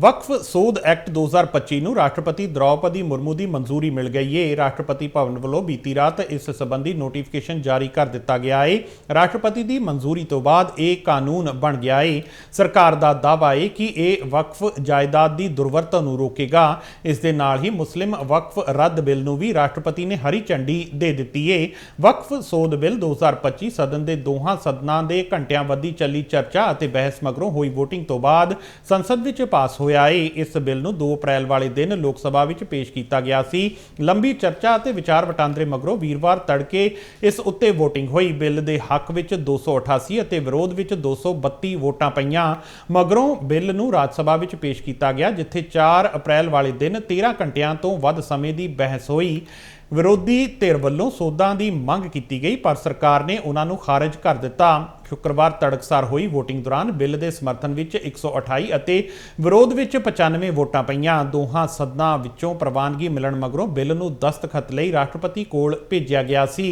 ਵਕਫ ਸੋਧ ਐਕਟ 2025 ਨੂੰ ਰਾਸ਼ਟਰਪਤੀ ਦ੍ਰੌਪਦੀ ਮੁਰਮੂ ਦੀ ਮਨਜ਼ੂਰੀ ਮਿਲ ਗਈ ਹੈ ਰਾਸ਼ਟਰਪਤੀ ਭਵਨ ਵੱਲੋਂ ਬੀਤੀ ਰਾਤ ਇਸ ਸੰਬੰਧੀ ਨੋਟੀਫਿਕੇਸ਼ਨ ਜਾਰੀ ਕਰ ਦਿੱਤਾ ਗਿਆ ਹੈ ਰਾਸ਼ਟਰਪਤੀ ਦੀ ਮਨਜ਼ੂਰੀ ਤੋਂ ਬਾਅਦ ਇਹ ਕਾਨੂੰਨ ਬਣ ਗਿਆ ਹੈ ਸਰਕਾਰ ਦਾ ਦਾਅਵਾ ਹੈ ਕਿ ਇਹ ਵਕਫ ਜਾਇਦਾਦ ਦੀ ਦੁਰਵਰਤੋਂ ਨੂੰ ਰੋਕੇਗਾ। ਇਸ ਦੇ ਨਾਲ ਹੀ ਮੁਸਲਿਮ ਵਕਫ ਰੱਦ ਬਿੱਲ ਨੂੰ ਵੀ ਰਾਸ਼ਟਰਪਤੀ ਨੇ ਹਰੀ ਝੰਡੀ ਦੇ ਦਿੱਤੀ ਹੈ ਵਕਫ ਸੋਧ ਬਿੱਲ 2025 ਸਦਨ ਦੇ ਦੋਹਾਂ ਸਦਨਾਂ ਦੇ ਘੰਟਿਆਂ ਵੱਧੀ ਚੱਲੀ ਚਰਚਾ ਅਤੇ ਬਹਿਸ ਮਗਰੋਂ ਹੋਈ VOTING ਤੋਂ ਬਾਅਦ ਸੰਸਦ ਵਿੱਚ ਪਾਸ ਹੋਇਆ ਹੈ ਇਸ ਬਿੱਲ ਨੂੰ 2 ਅਪ੍ਰੈਲ ਵਾਲੇ ਦਿਨ ਲੋਕ ਸਭਾ ਵਿੱਚ ਪੇਸ਼ ਕੀਤਾ ਗਿਆ ਸੀ। ਲੰਬੀ ਚਰਚਾ ਅਤੇ ਵਿਚਾਰ ਵਟਾਂਦਰੇ ਮਗਰੋਂ ਵੀਰਵਾਰ ਤੜਕੇ ਇਸ ਉੱਤੇ VOTING ਹੋਈ। ਬਿੱਲ ਦੇ ਹੱਕ ਵਿੱਚ 288 ਅਤੇ ਵਿਰੋਧ ਵਿੱਚ 232 ਵੋਟਾਂ ਪਈਆਂ। ਮਗਰੋਂ ਬਿੱਲ ਨੂੰ ਰਾਜ ਸਭਾ ਵਿੱਚ ਪੇਸ਼ ਕੀਤਾ ਗਿਆ, ਜਿੱਥੇ 4 ਅਪ੍ਰੈਲ ਵਾਲੇ ਦਿਨ 13 ਘੰਟਿਆਂ ਤੋਂ ਵੱਧ ਸਮੇਂ ਦੀ ਬਹਿਸ ਹੋਈ। ਵਿਰੋਧੀ ਧਿਰ ਵੱਲੋਂ ਸੋਧਾਂ ਦੀ ਮੰਗ ਕੀਤੀ ਗਈ, ਪਰ ਸਰਕਾਰ ਨੇ ਉਹਨਾਂ ਨੂੰ ਖਾਰਜ ਕਰ ਦਿੱਤਾ। ਸ਼ੁੱਕਰਵਾਰ ਤੜਕਸਾਰ ਹੋਈ VOTING ਦੌਰਾਨ ਬਿੱਲ ਦੇ ਸਮਰਥਨ ਵਿੱਚ 128 ਅਤੇ ਵਿਰੋਧ ਵਿੱਚ 95 ਵੋਟਾਂ ਪਈਆਂ। ਦੋਹਾਂ ਸਦਨਾਂ ਵਿੱਚੋਂ ਪ੍ਰਵਾਨਗੀ ਮਿਲਣ ਮਗਰੋਂ ਬਿੱਲ ਨੂੰ ਦਸਤਖਤ ਲਈ ਰਾਸ਼ਟਰਪਤੀ ਕੋਲ ਭੇਜਿਆ ਗਿਆ ਸੀ।